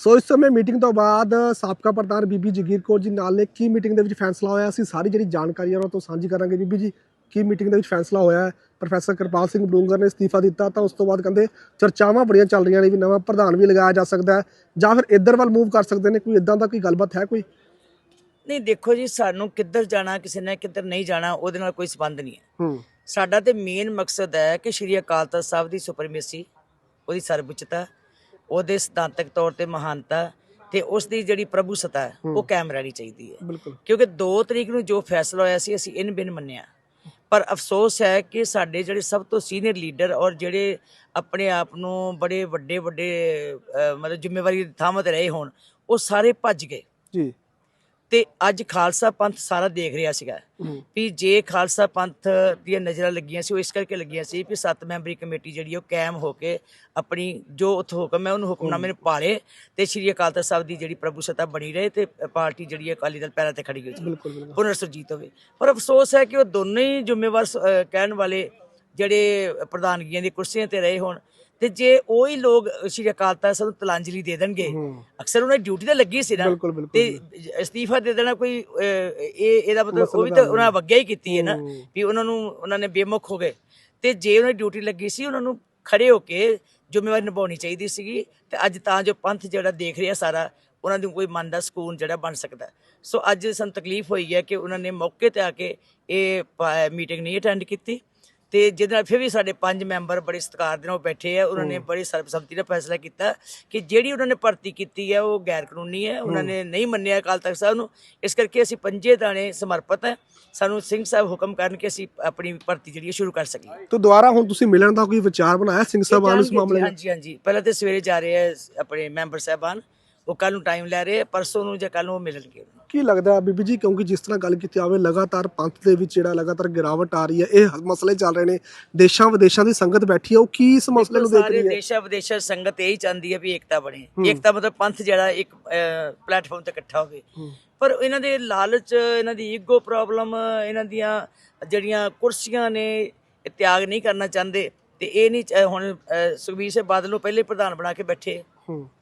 ਸੋ ਇਸ ਸਮੇਂ ਮੀਟਿੰਗ ਤੋਂ ਬਾਅਦ ਸਾਬਕਾ ਪ੍ਰਧਾਨ ਬੀਬੀ ਜਗੀਰ ਕੌਰ ਜੀ ਨਾਲ ਨੇ ਕੀ ਮੀਟਿੰਗ ਦੇ ਵਿੱਚ ਫੈਸਲਾ ਹੋਇਆ? ਅਸੀਂ ਸਾਰੀ ਜਿਹੜੀ ਜਾਣਕਾਰੀ ਉਹਨਾਂ ਤੋਂ ਸਾਂਝੀ ਕਰਾਂਗੇ। ਬੀਬੀ ਜੀ ਕੀ ਮੀਟਿੰਗ ਦੇ ਵਿੱਚ ਫੈਸਲਾ ਹੋਇਆ ਹੈ? ਪ੍ਰੋਫੈਸਰ ਕਿਰਪਾਲ ਸਿੰਘ ਬਡੂੰਗਰ ਨੇ ਅਸਤੀਫਾ ਦਿੱਤਾ ਤਾਂ ਉਸ ਤੋਂ ਬਾਅਦ ਕਹਿੰਦੇ ਚਰਚਾਵਾਂ ਬੜੀਆਂ ਚੱਲ ਰਹੀਆਂ ਨੇ ਵੀ ਨਵਾਂ ਪ੍ਰਧਾਨ ਵੀ ਲਗਾਇਆ ਜਾ ਸਕਦਾ ਹੈ। ਜਾਂ ਫਿਰ ਇੱਧਰ ਵੱਲ ਮੂਵ ਕਰ ਸਕਦੇ ਨੇ? ਕੋਈ ਇਦਾਂ ਦਾ ਕੋਈ ਗੱਲਬਾਤ ਹੈ ਕੋਈ? ਨਹੀਂ ਦੇਖੋ ਜੀ ਸਾਨੂੰ ਕਿੱਧਰ ਜਾਣਾ ਕਿਸੇ ਨੇ ਕਿੱਧਰ ਨਹੀਂ ਜਾਣਾ ਉਹਦੇ ਨਾਲ ਕੋਈ ਸਬੰਧ ਨਹੀਂ ਹੈ। ਹੂੰ। ਸਾਡਾ ਤੇ ਮੇਨ ਮਕਸਦ ਹੈ ਕਿ ਸ਼੍ਰੀ ਅਕਾਲ ਤਖਤ ਸਾਹਿਬ ਦੀ ਸੁਪਰੀਮੇਸੀ ਉਹਦੀ ਸਰਵਉੱਚਤਾ ਉਹਦੇ ਸਿਧਾਂਤਕ ਤੌਰ ਤੇ ਮਹਾਨਤਾ ਤੇ ਉਸ ਦੀ ਜਿਹੜੀ ਪ੍ਰਭੂਸਤਾ ਹੈ ਉਹ ਕਾਇਮ ਰਹਿਣੀ ਚਾਹੀਦੀ ਹੈ। ਕਿਉਂਕਿ 2 ਤਰੀਕ ਨੂੰ ਜੋ ਫੈਸਲਾ ਹੋਇਆ ਸੀ ਅਸੀਂ ਇਨ ਬਿਨ ਮੰਨਿਆ। ਪਰ ਅਫਸੋਸ ਹੈ ਕਿ ਸਾਡੇ ਜਿਹੜੇ ਸਭ ਤੋਂ ਸੀਨੀਅਰ ਲੀਡਰ ਔਰ ਜਿਹੜੇ ਆਪਣੇ ਆਪ ਨੂੰ ਬੜੇ ਵੱਡੇ ਵੱਡੇ ਮਤਲਬ ਜ਼ਿੰਮੇਵਾਰੀ ਦੀ ਥਾਂ ਤੇ ਰਹੇ ਹੋਣ ਉਹ ਸਾਰੇ ਭੱਜ ਗਏ। ਜੀ। ਤੇ ਅੱਜ ਖਾਲਸਾ ਪੰਥ ਸਾਰਾ ਦੇਖ ਰਿਹਾ ਸੀਗਾ। ਵੀ ਜੇ ਖਾਲਸਾ ਪੰਥ ਦੀਆਂ ਨਜ਼ਰਾਂ ਲੱਗੀਆਂ ਸੀ ਉਹ ਇਸ ਕਰਕੇ ਲੱਗੀਆਂ ਸੀ ਵੀ ਸੱਤ ਮੈਂਬਰੀ ਕਮੇਟੀ ਜਿਹੜੀ ਉਹ ਕਾਇਮ ਹੋ ਕੇ ਆਪਣੀ ਜੋ ਉੱਥੇ ਹੁਕਮ ਹੈ ਉਹਨੂੰ ਹੁਕਮਨਾਮੇ ਨੂੰ ਪਾਲੇ ਤੇ ਸ਼੍ਰੀ ਅਕਾਲ ਤਖਤ ਸਾਹਿਬ ਦੀ ਜਿਹੜੀ ਪ੍ਰਭੂਸਤਾ ਬਣੀ ਰਹੇ ਤੇ ਪਾਰਟੀ ਜਿਹੜੀ ਹੈ ਅਕਾਲੀ ਦਲ ਪੈਰਾਂ ਤੇ ਖੜੀ ਹੋ ਬਿਲਕੁਲ ਪੁਨਰ ਸੁਰਜੀਤ ਹੋਵੇ ਪਰ ਅਫਸੋਸ ਹੈ ਕਿ ਉਹ ਦੋਨੇ ਹੀ ਜ਼ਿੰਮੇਵਾਰ ਕਹਿਣ ਵਾਲੇ ਜਿਹੜੇ ਪ੍ਰਧਾਨਗੀਆਂ ਦੀ ਕੁਰਸੀਆਂ ਤੇ ਰਹੇ ਹੋਣ ਤੇ ਜੇ ਉਹ ਹੀ ਲੋਕ ਸ਼੍ਰੀ ਅਕਾਲ ਤਖਤ ਸਾਹਿਬ ਨੂੰ ਤਲਾਂਜਲੀ ਦੇ ਦੇਣਗੇ ਅਕਸਰ ਉਹਨਾਂ ਦੀ ਡਿਊਟੀ ਤਾਂ ਲੱਗੀ ਸੀ ਨਾ। ਤੇ ਅਸਤੀਫਾ ਦੇ ਦੇਣਾ ਕੋਈ ਇਹ ਇਹਦਾ ਮਤਲਬ ਉਹ ਵੀ ਤਾਂ ਉਹਨਾਂ ਵਗਿਆ ਹੀ ਕੀਤੀ ਹੈ ਨਾ। ਵੀ ਉਹਨਾਂ ਨੂੰ ਉਹਨਾਂ ਨੇ ਬੇਮੁਖ ਹੋ ਗਏ। ਤੇ ਜੇ ਉਹਨਾਂ ਦੀ ਡਿਊਟੀ ਲੱਗੀ ਸੀ ਉਹਨਾਂ ਨੂੰ ਖੜੇ ਹੋ ਕੇ ਜ਼ਿੰਮੇਵਾਰੀ ਨਿਭਾਉਣੀ ਚਾਹੀਦੀ ਸੀਗੀ। ਤੇ ਅੱਜ ਤਾਂ ਜੋ ਪੰਥ ਜਿਹੜਾ ਦੇਖ ਰਿਹਾ ਸਾਰਾ ਉਹਨਾਂ ਨੂੰ ਕੋਈ ਮਨ ਦਾ ਸਕੂਨ ਜਿਹੜਾ ਬਣ ਸਕਦਾ। ਸੋ ਅੱਜ ਸਾਨੂੰ ਤਕਲੀਫ ਹੋਈ ਹੈ ਕਿ ਉਹਨਾਂ ਨੇ ਮੌਕੇ ਤੇ ਆ ਕੇ ਇਹ ਮੀਟਿੰਗ ਨਹੀਂ ਅਟੈਂਡ ਕੀਤੀ। ਤੇ ਜਿਹਦੇ ਨਾਲ ਫਿਰ ਵੀ ਸਾਡੇ ਪੰਜ ਮੈਂਬਰ ਬੜੇ ਸਤਿਕਾਰ ਦੇ ਨਾਲ ਬੈਠੇ ਆ। ਉਹਨਾਂ ਨੇ ਬੜੀ ਸਰਬਸੰਮਤੀ ਨਾਲ ਫੈਸਲਾ ਕੀਤਾ ਕਿ ਜਿਹੜੀ ਉਹਨਾਂ ਨੇ ਭਰਤੀ ਕੀਤੀ ਹੈ ਉਹ ਗੈਰ ਕਾਨੂੰਨੀ ਹੈ ਉਹਨਾਂ ਨੇ ਨਹੀਂ ਮੰਨਿਆ ਅਕਾਲ ਤਖਤ ਸਾਹਿਬ ਨੂੰ। ਇਸ ਕਰਕੇ ਅਸੀਂ ਪੰਜੇ ਦਾਣੇ ਸਮਰਪਿਤ ਹੈ ਸਾਨੂੰ ਸਿੰਘ ਸਾਹਿਬ ਹੁਕਮ ਕਰਨ ਕਿ ਅਸੀਂ ਆਪਣੀ ਭਰਤੀ ਜਿਹੜੀ ਹੈ ਸ਼ੁਰੂ ਕਰ ਸਕੀਏ। ਤੋ ਦੁਬਾਰਾ ਹੁਣ ਤੁਸੀਂ ਮਿਲਣ ਦਾ ਕੋਈ ਵਿਚਾਰ ਬਣਾਇਆ? ਸਿੰਘ ਸਾਹਿਬਾਨ ਇਸ ਮਾਮਲੇ ਵਿੱਚ? ਹਾਂਜੀ ਹਾਂਜੀ। ਪਹਿਲਾਂ ਤੇ ਸਵੇਰੇ ਜਾ ਰਹੇ ਆ ਆਪਣੇ ਮੈਂਬਰ ਸਾਹਿਬਾਨ। ਉਹ ਕੱਲ ਨੂੰ ਟਾਈਮ ਲੈ ਰਹੇ ਪਰਸੋਂ ਨੂੰ ਜਾਂ ਕੱਲ ਨੂੰ ਉਹ ਮਿਲਣਗੇ। ਕੀ ਲੱਗਦਾ ਹੈ ਬੀਬੀ ਜੀ ਕਿਉਂਕਿ ਜਿਸ ਤਰ੍ਹਾਂ ਗੱਲ ਕੀਤੀ ਆਵੇ ਲਗਾਤਾਰ ਪੰਥ ਦੇ ਵਿੱਚ ਜਿਹੜਾ ਲਗਾਤਾਰ ਗਿਰਾਵਟ ਆ ਰਹੀ ਹੈ ਇਹ ਮਸਲੇ ਚੱਲ ਰਹੇ ਨੇ। ਦੇਸ਼ਾਂ ਵਿਦੇਸ਼ਾਂ ਦੀ ਸੰਗਤ ਬੈਠੀ ਹੈ ਉਹ ਕੀ ਇਸ ਮਸਲੇ ਨੂੰ ਦੇਖ ਸਾਰੇ ਰਹੀ ਹੈ? ਦੇਸ਼ਾਂ ਵਿਦੇਸ਼ਾਂ ਸੰਗਤ ਇਹੀ ਚਾਹੁੰਦੀ ਹੈ ਵੀ ਏਕਤਾ ਬਣੇ। ਏਕਤਾ ਮਤਲਬ ਪੰਥ ਜਿਹੜਾ ਇੱਕ ਪਲੇਟਫਾਰਮ ਤੇ ਇਕੱਠਾ ਹੋਵੇ। ਪਰ ਇਹਨਾਂ ਦੇ ਲਾਲਚ ਇਹਨਾਂ ਦੀ ਈਗੋ ਪ੍ਰੋਬਲਮ ਇਹਨਾਂ ਦੀਆਂ ਜਿਹੜੀਆਂ ਕੁਰਸੀਆਂ ਨੇ ਇਹ ਤਿਆਗ ਨਹੀਂ ਕਰਨਾ ਚਾਹੁੰਦੇ। ਤੇ ਇਹ ਨਹੀਂ ਹੁਣ ਸੁਖਬੀਰ ਸਿੰਘ ਬਾਦਲ ਨੂੰ ਪਹਿਲੇ ਪ੍ਰਧਾਨ ਬਣਾ ਕੇ ਬੈਠੇ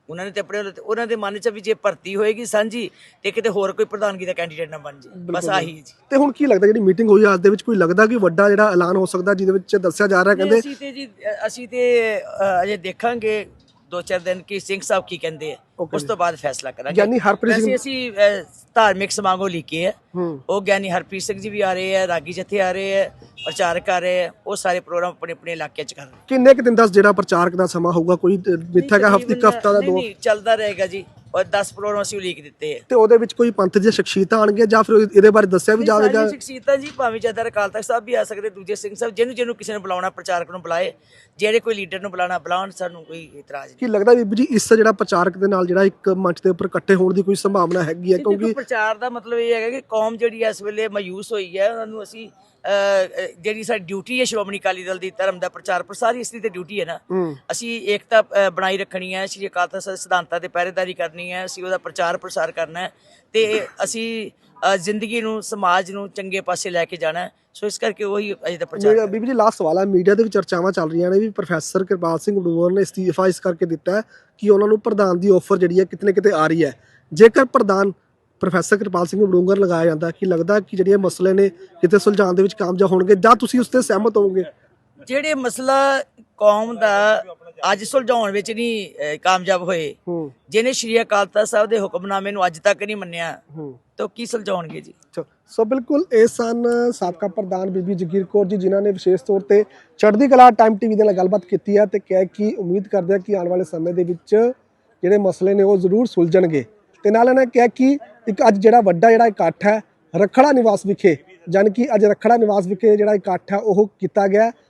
ਉਹਨਾਂ ਨੇ ਤੇ ਆਪਣੇ ਵੱਲੋਂ ਉਹਨਾਂ ਦੇ ਮਨ 'ਚ ਵੀ ਜੇ ਭਰਤੀ ਹੋਏਗੀ ਸਾਂਝੀ ਤੇ ਕਿਤੇ ਹੋਰ ਕੋਈ ਪ੍ਰਧਾਨਗੀ ਦਾ ਕੈਂਡੀਡੇਟ ਨਾ ਬਣ ਜੇ। ਬਸ ਆਹੀ ਹੈ ਜੀ। ਤੇ ਹੁਣ ਕੀ ਲੱਗਦਾ ਜਿਹੜੀ ਮੀਟਿੰਗ ਹੋਈ ਅੱਜ ਦੇ ਵਿੱਚ ਕੋਈ ਲੱਗਦਾ ਕਿ ਵੱਡਾ ਜਿਹੜਾ ਐਲਾਨ ਹੋ ਸਕਦਾ ਜਿਹਦੇ ਵਿੱਚ ਦੱਸਿਆ ਜਾ ਰਿਹਾ ਨਹੀਂ, ਕਹਿੰਦੇ ਅਸੀਂ ਤੇ ਜੀ ਅ, ਅਸੀਂ ਤੇ ਅ, ਅਜੇ ਦੇਖਾਂਗੇ ਦੋ ਚਾਰ ਦਿਨ ਕਿ ਸਿੰਘ ਸਾਹਿਬ ਕੀ ਕਹਿੰਦੇ ਆ ਉਸ ਤੋਂ ਬਾਅਦ ਫੈਸਲਾ ਕਰਾਂਗੇ। ਗਿਆਨੀ ਹਰਪ੍ਰੀਤ ਸਿੰਘ ਅਸੀਂ ਧਾਰਮਿਕ ਸਮਾਗਮ ਲਿਖੇ ਆ। ਉਹ ਗਿਆਨੀ ਹਰਪ੍ਰੀਤ ਸਿੰਘ ਜੀ ਵੀ ਆ ਰਹੇ ਆ ਰਾਗੀ ਜਥੇ ਆ ਰਹੇ ਆ ਪ੍ਰਚਾਰਕ ਆ ਰਹੇ ਆ ਉਹ ਸਾਰੇ ਪ੍ਰੋਗਰਾਮ ਆਪਣੇ ਆਪਣੇ ਇਲਾਕੇ 'ਚ ਕਰ ਰਹੇ ਕਿੰਨੇ ਕੁ ਦਿਨ ਦਾ ਜਿਹੜਾ ਪ੍ਰਚਾਰਕ ਦਾ ਸਮਾਂ ਹੋਊਗਾ? ਕੋਈ ਮਿੱਥਾ ਦਾ ਹਫ਼ਤੇ ਹਫਤਾ ਦਾ ਦੋ ਚੱਲਦਾ ਰਹੇਗਾ ਜੀ। ਔਰ 10 ਪ੍ਰੋਗਰਾਮ ਅਸੀਂ ਉਲੀਕ ਦਿੱਤੇ ਤੇ ਉਹਦੇ ਵਿੱਚ ਕੋਈ ਪੰਥ ਦੀਆਂ ਸ਼ਖਸੀਅਤਾਂ ਆਣਗੀਆਂ ਜਾਂ ਫਿਰ ਇਹਦੇ ਬਾਰੇ ਦੱਸਿਆ ਵੀ ਜਾਵੇਗਾ? ਸਾਰੀਆਂ ਸ਼ਖਸੀਅਤਾਂ ਜੀ ਭਾਵੇਂ ਜਦਰ ਅਕਾਲ ਤਖਤ ਸਾਹਿਬ ਵੀ ਆ ਸਕਦੇ ਦੂਜੇ ਸਿੰਘ ਸਾਹਿਬ ਜਿਹਨੂੰ ਜਿਹਨੂੰ ਕਿਸੇ ਨੇ ਬੁਲਾਉਣਾ ਪ੍ਰਚਾਰਕ ਨੂੰ ਬੁਲਾਏ ਜਿਹੜੇ ਕੋਈ ਲੀਡਰ ਨੂੰ ਬੁਲਾਉਣਾ ਬੁਲਾਉਣ ਸਾਨੂੰ ਕੋਈ ਇਤਰਾਜ਼ ਨਹੀਂ। ਕੀ ਲੱਗਦਾ ਬੀਬੀ ਜੀ ਇਸ ਜਿਹੜਾ ਪ੍ਰਚਾਰਕ ਦੇ ਨਾਲ ਜਿਹੜਾ ਇੱਕ ਮੰਚ ਦੇ ਉੱਪਰ ਇਕੱਠੇ ਹੋਣ ਦੀ ਕੋਈ ਸੰਭਾਵਨਾ ਹੈਗੀ ਹੈ? ਕਿਉਂਕਿ ਪ੍ਰਚਾਰ ਦਾ ਮਤਲਬ ਇਹ ਹੈਗਾ ਕਿ ਕੌਮ ਜਿਹੜੀ ਇਸ ਵੇਲੇ ਮਾਯੂਸ ਹੋਈ ਹੈ ਉਹਨਾਂ ਨੂੰ ਅਸੀਂ ਜਿਹੜੀ ਸਾਡੀ ਡਿਊਟੀ ਹੈ ਸ਼੍ਰੋਮਣੀ ਅਕਾਲੀ ਦਲ ਦੀ ਧਰਮ ਦਾ ਪ੍ਰਚਾਰ ਪ੍ਰਸਾਰ ਇਸ ਦੀ ਤੇ ਡਿਊਟੀ ਹੈ ਨਾ। ਅਸੀਂ ਏਕਤਾ ਬਣਾਈ ਰੱਖਣੀ ਹੈ ਸ਼੍ਰੀ ਅਕਾਲ ਤਖਤ ਸਿਧਾਂਤਾਂ ਤੇ ਪਹਿਰੇਦਾਰੀ ਕਰਨੀ ਹੈ ਅਸੀਂ ਉਹਦਾ ਪ੍ਰਚਾਰ ਪ੍ਰਸਾਰ ਕਰਨਾ ਹੈ ਤੇ ਅਸੀਂ ਜ਼ਿੰਦਗੀ ਨੂੰ ਸਮਾਜ ਨੂੰ ਚੰਗੇ ਪਾਸੇ ਲੈ ਕੇ ਜਾਣਾ ਸੋ ਇਸ ਕਰਕੇ ਉਹੀ ਅਜੇ ਦਾ ਪ੍ਰਚਾਰ ਮੇਰਾ ਬੀਬੀ ਜੀ ਲਾਸਟ ਸਵਾਲ ਹੈ। ਮੀਡੀਆ ਦੇ ਵਿੱਚ ਚਰਚਾਵਾਂ ਚੱਲ ਰਹੀਆਂ ਨੇ ਵੀ ਪ੍ਰੋਫੈਸਰ ਕਿਰਪਾਲ ਸਿੰਘ ਬਡੂਰ ਨੇ ਅਸਤੀਫਾ ਇਸ ਕਰਕੇ ਦਿੱਤਾ ਹੈ ਕਿ ਉਹਨਾਂ ਨੂੰ ਪ੍ਰਧਾਨ ਦੀ ਆਫਰ ਜਿਹੜੀ ਹੈ ਕਿਤਨੇ ਕਿਤੇ ਆ ਰਹੀ ਹੈ। ਜੇਕਰ ਪ੍ਰਧਾਨ ਪ੍ਰੋਫੈਸਰ ਕਿਰਪਾਲ ਸਿੰਘ ਬਡੂੰਗਰ ਲਗਾਇਆ ਜਾਂਦਾ ਕੀ ਲੱਗਦਾ ਕਿ ਜਿਹੜੇ ਮਸਲੇ ਨੇ ਕਿਤੇ ਸੁਲਝਾਉਣ ਦੇ ਵਿੱਚ ਕਾਮਯਾਬ ਹੋਣਗੇ ਜਾਂ ਤੁਸੀਂ ਉਸ ਤੇ ਸਹਿਮਤ ਹੋਵੋਗੇ? ਜਿਹੜੇ ਮਸਲਾ ਕੌਮ ਦਾ ਅੱਜ ਸੁਲਝਾਉਣ ਵਿੱਚ ਨਹੀਂ ਕਾਮਯਾਬ ਹੋਏ ਜਿਹਨੇ ਸ਼੍ਰੀ ਅਕਾਲ ਤਖਤ ਸਾਹਿਬ ਦੇ ਹੁਕਮਨਾਮੇ ਨੂੰ ਅੱਜ ਤੱਕ ਨਹੀਂ ਮੰਨਿਆ ਤਾਂ ਕੀ ਸੁਲਝਾਉਣਗੇ ਜੀ? ਸੋ ਬਿਲਕੁਲ ਇਹ ਸਨ ਸਾਬਕਾ ਪ੍ਰਧਾਨ ਬੀਬੀ ਜਗੀਰ ਕੌਰ ਜੀ ਜਿਨ੍ਹਾਂ ਨੇ ਵਿਸ਼ੇਸ਼ ਤੌਰ ਤੇ ਚੜ੍ਹਦੀ ਕਲਾ ਟਾਈਮ ਟੀਵੀ ਦੇ ਨਾਲ ਗੱਲਬਾਤ ਕੀਤੀ ਹੈ ਤੇ ਕਿਹਾ ਕਿ ਉਮੀਦ ਕਰਦੇ ਆ ਕਿ ਆਉਣ ਵਾਲੇ ਸਮੇਂ ਦੇ ਵਿੱਚ ਜਿਹੜੇ ਮਸਲੇ ਨੇ ਉਹ ਜ਼ਰੂਰ ਸੁਲਝਣਗੇ। ਤੇ ਨਾਲ ਇਹਨਾਂ ਨੇ ਕਿਹਾ ਕਿ ਇੱਕ ਅੱਜ ਜਿਹੜਾ ਵੱਡਾ ਜਿਹੜਾ ਇਕੱਠ ਹੈ, ਰਖੜਾ ਨਿਵਾਸ ਵਿਖੇ, ਜਾਣੀ ਕਿ ਅੱਜ ਰਖੜਾ ਨਿਵਾਸ ਵਿਖੇ ਜਿਹੜਾ ਇਕੱਠ ਹੈ, ਉਹ ਕੀਤਾ ਗਿਆ।